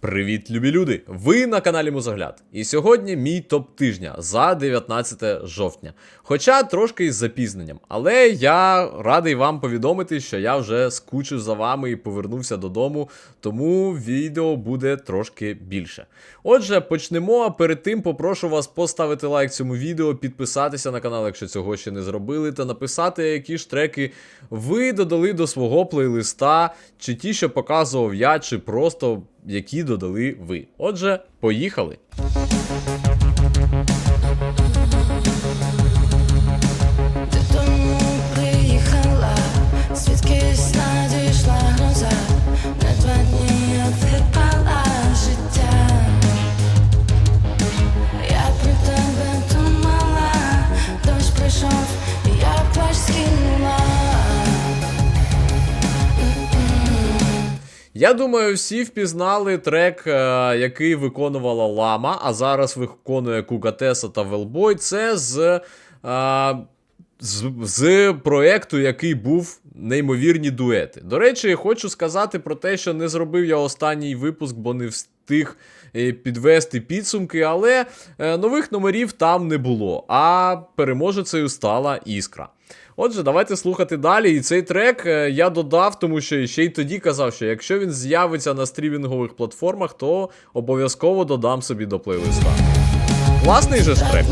Привіт, любі люди! Ви на каналі Музогляд. І сьогодні мій топ тижня за 19 жовтня. Хоча трошки із запізненням. Але я радий вам повідомити, що я вже скучив за вами і повернувся додому, тому відео буде трошки більше. Отже, почнемо. А перед тим попрошу вас поставити лайк цьому відео, підписатися на канал, якщо цього ще не зробили, та написати, які ж треки ви додали до свого плейлиста, чи ті, що показував я, чи просто які додали ви. Отже, поїхали. Я думаю, всі впізнали трек, е, який виконувала Лама, а зараз виконує Кукатеса та Велбой. Це з, е, з, з проекту, який був неймовірні дуети. До речі, хочу сказати про те, що не зробив я останній випуск, бо не встиг підвести підсумки, але е, нових номерів там не було. А переможецею стала іскра. Отже, давайте слухати далі. І цей трек е, я додав, тому що ще й тоді казав, що якщо він з'явиться на стрімінгових платформах, то обов'язково додам собі до плейлиста. Класний же ж трек.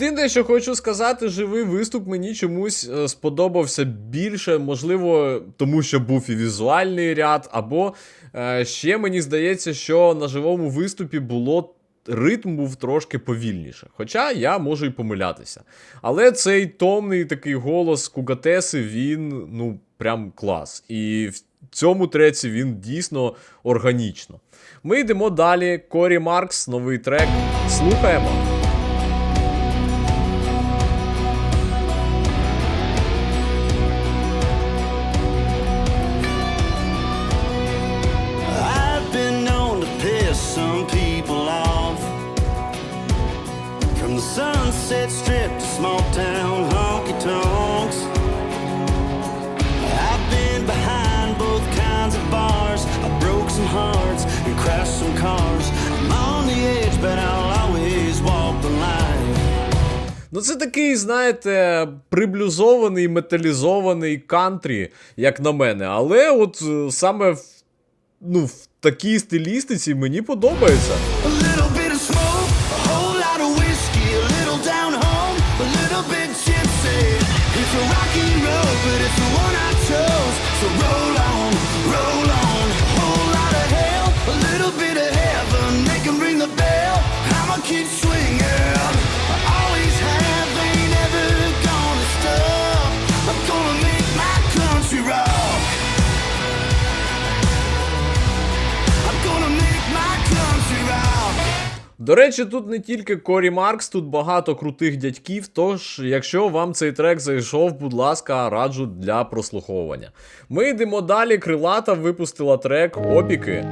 Єдине, що хочу сказати, живий виступ мені чомусь е, сподобався більше, можливо, тому що був і візуальний ряд, або е, ще мені здається, що на живому виступі було. Ритм був трошки повільніше, хоча я можу і помилятися. Але цей томний такий голос Кугатеси, він ну прям клас. І в цьому треці він дійсно органічно. Ми йдемо далі. Корі Маркс, новий трек. Слухаємо. Ну, це такий, знаєте, приблюзований, металізований кантрі, як на мене. Але от е, саме в, ну, в такій стилістиці мені подобається. Rocky road, but it's the one I chose. So roll До речі, тут не тільки Корі Маркс, тут багато крутих дядьків. Тож, якщо вам цей трек зайшов, будь ласка, раджу для прослуховування. Ми йдемо далі. Крилата випустила трек Опіки.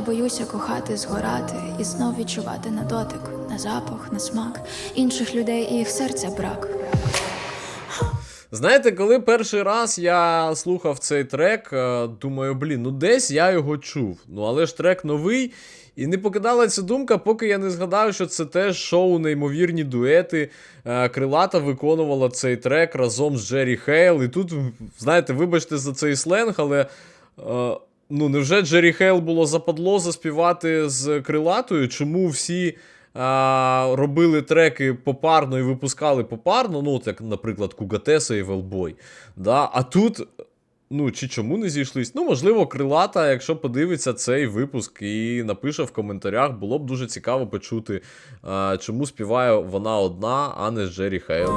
Боюся кохати, згорати І знов відчувати на дотик на запах, на смак інших людей і їх серця брак. Знаєте, коли перший раз я слухав цей трек, е, думаю, блін, ну десь я його чув. Ну але ж трек новий. І не покидала ця думка, поки я не згадав, що це теж шоу неймовірні дуети. Е, Крилата виконувала цей трек разом з Джері Хейл. І тут, знаєте, вибачте за цей сленг, але. Ну, невже Джері Хейл було западло заспівати з крилатою? Чому всі а, робили треки попарно і випускали попарно? Ну, от як, наприклад, Кугатеса і Велбой. Да? А тут, ну, чи чому не зійшлись? Ну, можливо, крилата, якщо подивиться цей випуск і напише в коментарях, було б дуже цікаво почути, чому співає вона одна, а не з Джері Хейл.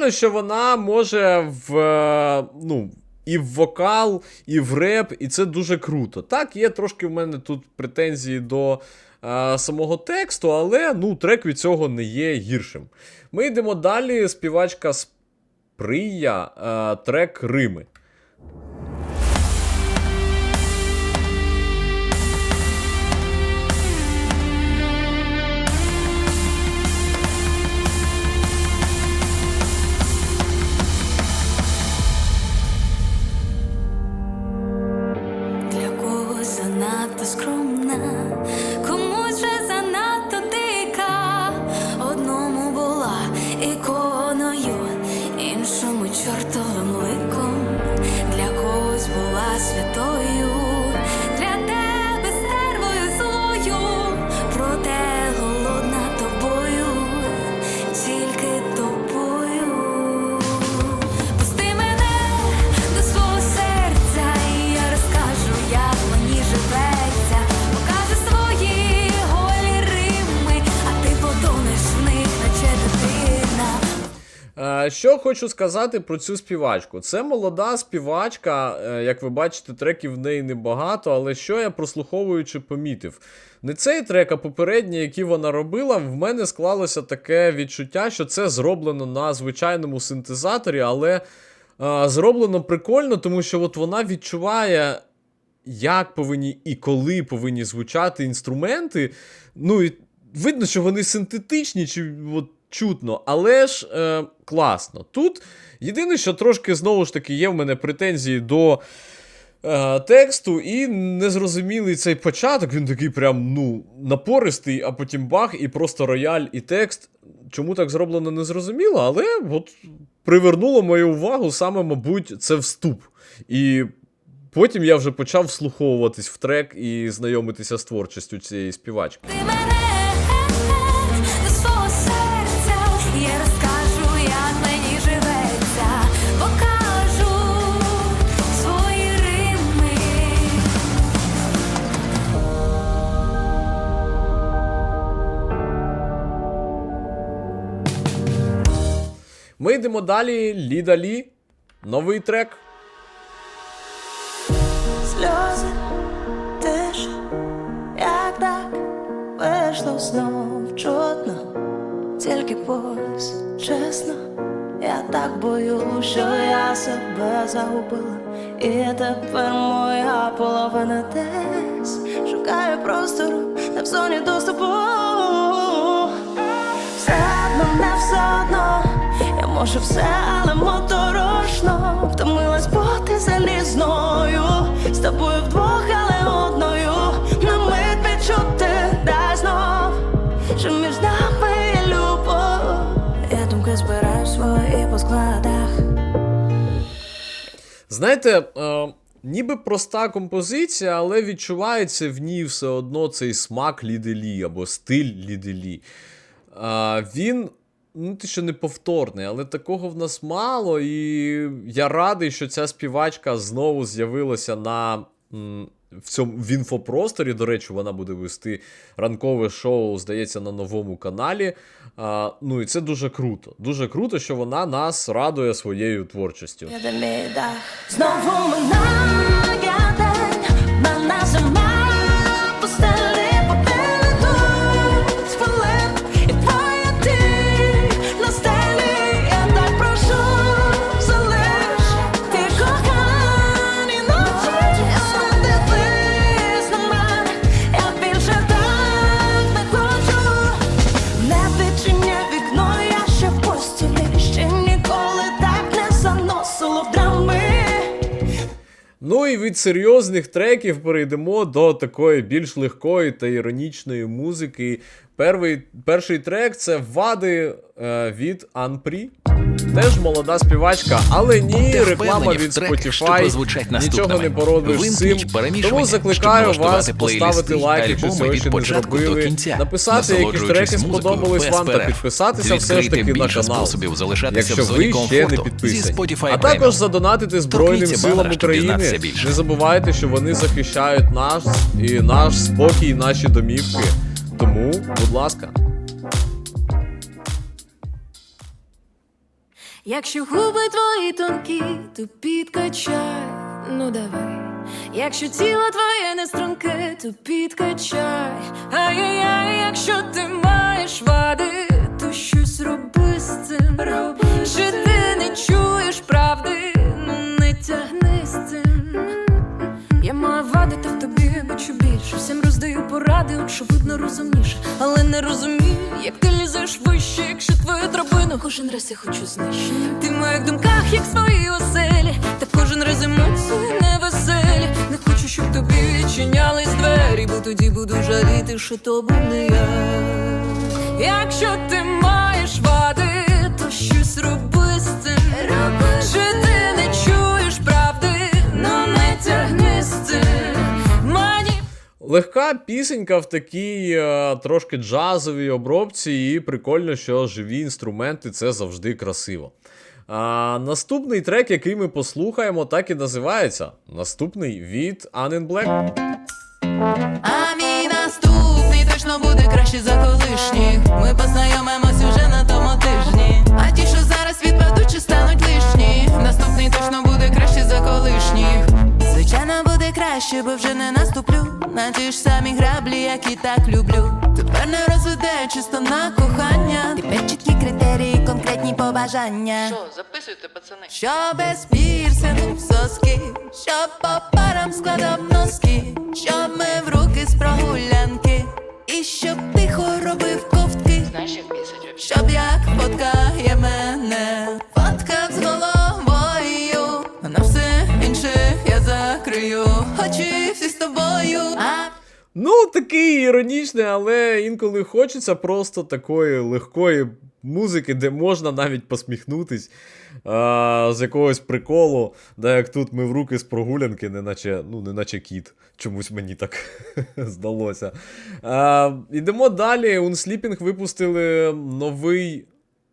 Прикольно, що вона може в. е, Ну, і в вокал, і в реп, і це дуже круто. Так, є трошки в мене тут претензії до е, самого тексту, але ну, трек від цього не є гіршим. Ми йдемо далі. Співачка Сприя, е, трек Рими. Була Що хочу сказати про цю співачку? Це молода співачка, е, як ви бачите, треків в неї небагато, але що я прослуховуючи помітив? Не цей трек, а попередній, який вона робила, в мене склалося таке відчуття, що це зроблено на звичайному синтезаторі, але е, зроблено прикольно, тому що от вона відчуває як повинні і коли повинні звучати інструменти. Ну і видно, що вони синтетичні, чи от чутно, але ж е, класно. Тут єдине, що трошки знову ж таки є в мене претензії до. е, Тексту і незрозумілий цей початок, він такий прям ну напористий, а потім бах, і просто рояль і текст. Чому так зроблено, не зрозуміло, але от привернуло мою увагу саме, мабуть, це вступ. І Потім я вже почав вслуховуватись в трек і знайомитися з творчістю цієї співачки. Йдемо далі. Ліда Лі, новий трек. сльози теж, як так вийшло знов чутно, тільки пось, чесно, я так боюсь, що я себе загубила, і тепер моя половина десь шукає простору, не в зоні доступу. Можу все, але моторошно. Втомилась бути залізною. З тобою вдвох, але одною. На мить відчути дай знов. Що між нами є любов. Я думки збираю свої по складах Знаєте, е, ніби проста композиція, але відчувається в ній все одно цей смак Ліделі або стиль Ліделі. А, він. Ну, ти що неповторний, але такого в нас мало, і я радий, що ця співачка знову з'явилася на в цьому в інфопросторі. До речі, вона буде вести ранкове шоу, здається, на новому каналі. А, ну і це дуже круто. Дуже круто, що вона нас радує своєю творчістю. Знову Ну і від серйозних треків перейдемо до такої більш легкої та іронічної музики. Перший, перший трек це вади е, від Анпрі. Теж молода співачка, але ні, реклама від Spotify. Нічого не поробиш з цим. Тому закликаю вас поставити лайк, якщо цього ще не зробили. Написати, які треки сподобались вам, та підписатися все ж таки на канал. Якщо ви ще не підписані. А також задонатити Збройним силам України. Не забувайте, що вони захищають нас і наш спокій, і наші домівки. Тому, будь ласка. Якщо губи твої тонкі, то підкачай, ну давай. Якщо тіло твоє не струнке, то підкачай. Ай-яй-яй, якщо ти маєш вади, то щось роби з цим. Чи ти не чуєш правди, ну не тягни з цим. Я маю вади, та в тобі бачу більше. Всім роздаю поради, очевидно розумніше. Але не розумію, як ти лізеш вище, якщо твою драбину кожен раз я хочу знищити. Ти в моїх думках, як свої оселі, та кожен раз емоції невеселі. Не хочу, щоб тобі відчинялись двері, бо тоді буду жаліти, що то був не я. Якщо ти маєш вади, то щось роби з цим. Чи ти Легка пісенька в такій е, трошки джазовій обробці, і прикольно, що живі інструменти це завжди красиво. А, наступний трек, який ми послухаємо, так і називається. Наступний від Anne Black. А мій наступний точно буде краще за колишніх. Ми познайомимось уже на тому тижні. А ті, що зараз відпадуть, чи стануть лишні. Наступний точно буде краще за колишніх. Звичайно, буде краще, бо вже не наступлю на ті ж самі граблі, які так люблю. Тепер не розведе чисто на кохання. Тепер чіткі критерії, конкретні побажання. Що, записуйте, пацани? Що без пірсингу соски, щоб по парам складав носки, щоб ми в руки з прогулянки, і щоб тихо робив ковтки. Знаєш, як бісить Щоб як фоткає мене, фоткав з головою, закрию очі всі з тобою. А Ну, такий іронічний, але інколи хочеться просто такої легкої музики, де можна навіть посміхнутись а, з якогось приколу, да як тут ми в руки з прогулянки, неначе, ну, неначе кіт. Чомусь мені так здалося. А, ідемо далі. Unsleeping випустили новий.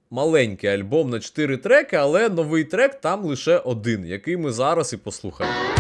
Маленький альбом на 4 треки, але новий трек там лише один, який ми зараз і послухаємо.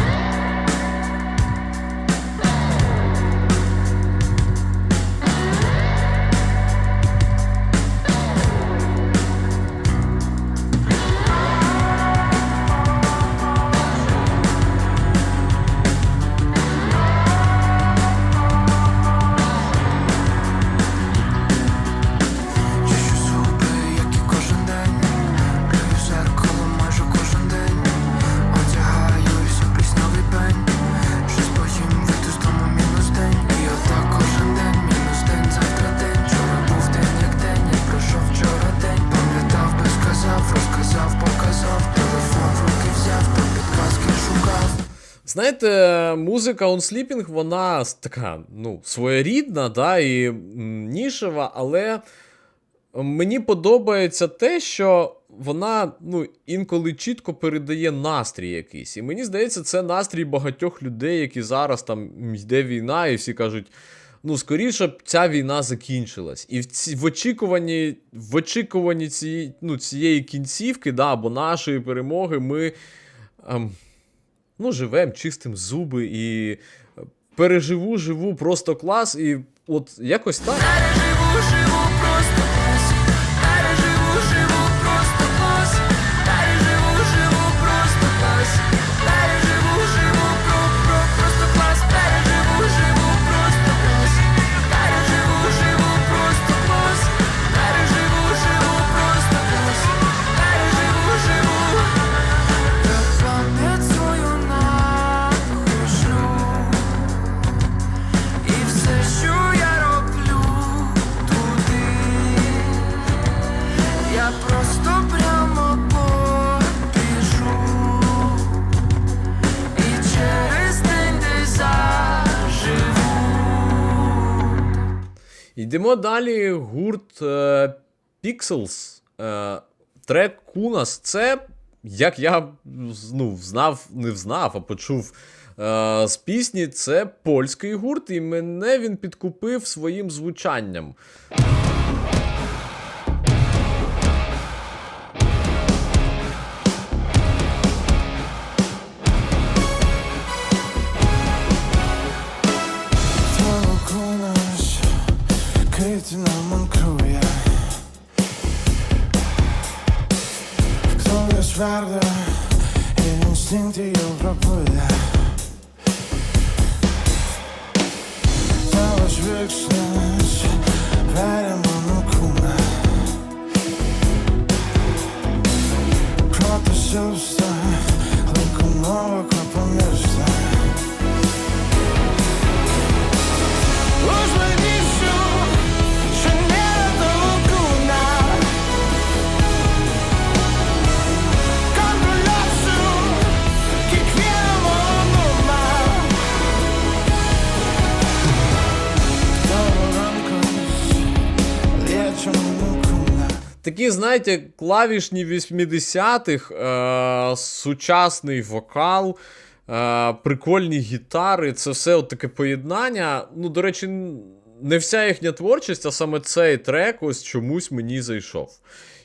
Знаєте, музика On Sleeping, вона така, ну, своєрідна, да, і нішева, але мені подобається те, що вона ну, інколи чітко передає настрій якийсь. І мені здається, це настрій багатьох людей, які зараз там йде війна, і всі кажуть. Ну, скоріше б ця війна закінчилась. І в, ці, в очікуванні, в очікуванні цієї, ну, цієї кінцівки, да, або нашої перемоги, ми ем, ну, живем, чистим зуби і е, переживу, живу просто клас. І от якось так. Йдемо далі. Гурт е, Pixels. Е, трек Кунас. Це, як я ну, знав, не знав, а почув е, з пісні, це польський гурт, і мене він підкупив своїм звучанням. tarde e un sentido procura Tavas büksnes se onu kuma Proto substan Lukum corpo kapamir Такі, знаєте, клавішні 80-х, е, сучасний вокал, е, прикольні гітари. Це все от таке поєднання. Ну, до речі, не вся їхня творчість, а саме цей трек ось чомусь мені зайшов.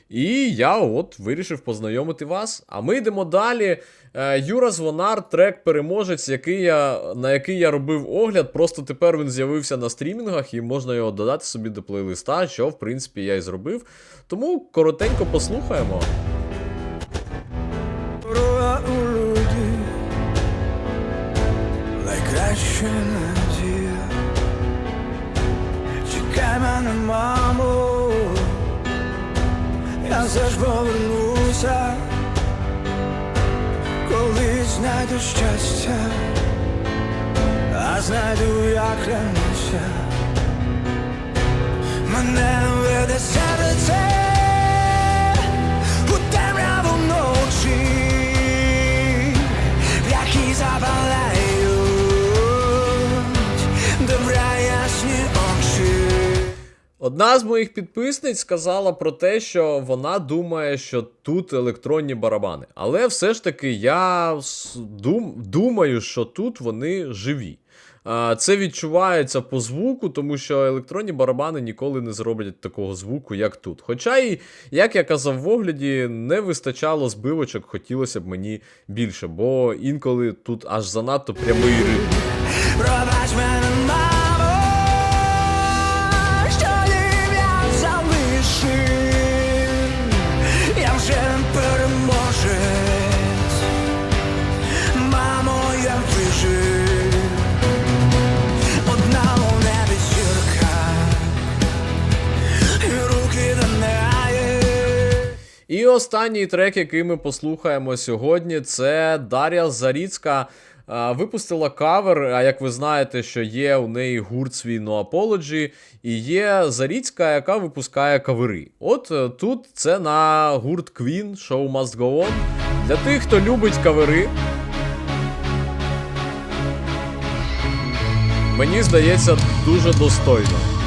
І я от вирішив познайомити вас. А ми йдемо далі. Е, Юра Звонар, трек переможець, який я, на який я робив огляд. Просто тепер він з'явився на стрімінгах і можна його додати собі до плейлиста, що в принципі я і зробив. Тому коротенько послухаємо. Найкраща надія Чекай мене, мамо Я все ж повернуся Коли знайду щастя А знайду я клянуся Мене веде серце Одна з моїх підписниць сказала про те, що вона думає, що тут електронні барабани. Але все ж таки я дум, думаю, що тут вони живі. Це відчувається по звуку, тому що електронні барабани ніколи не зроблять такого звуку, як тут. Хоча і, як я казав в огляді, не вистачало збивочок, хотілося б мені більше, бо інколи тут аж занадто прямий ритм. Останній трек, який ми послухаємо сьогодні, це Дар'я Заріцька. Випустила кавер, а як ви знаєте, що є у неї гурт свій No Apology, і є Заріцька, яка випускає кавери. От е, тут це на гурт Queen, Show Must Go On. Для тих, хто любить кавери. Мені здається, дуже достойно.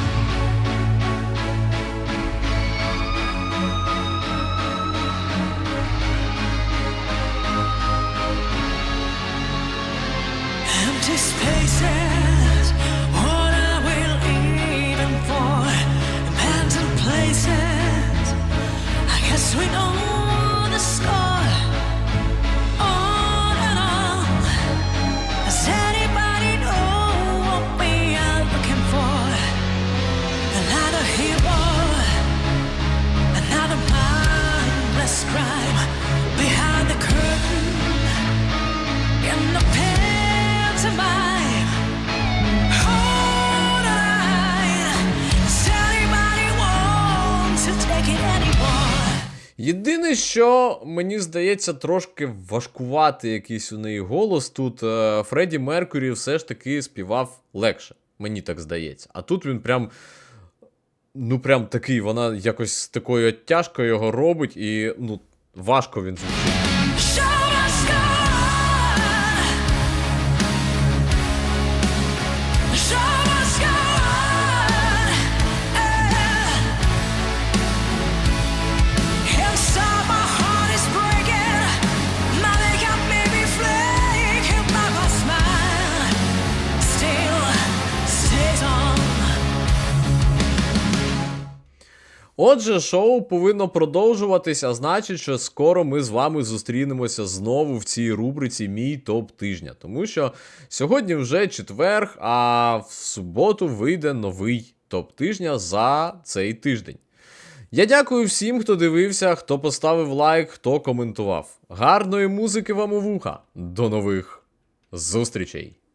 Єдине, що мені здається, трошки важкувати якийсь у неї голос. Тут е, Фредді Меркурі все ж таки співав легше. Мені так здається. А тут він прям. Ну, прям такий, вона якось з такою оттяжкою його робить, і ну, важко він звучить. Отже, шоу повинно продовжуватись, а значить, що скоро ми з вами зустрінемося знову в цій рубриці Мій топ тижня. Тому що сьогодні вже четверг, а в суботу вийде новий топ тижня за цей тиждень. Я дякую всім, хто дивився, хто поставив лайк, хто коментував. Гарної музики вам у вуха. До нових зустрічей!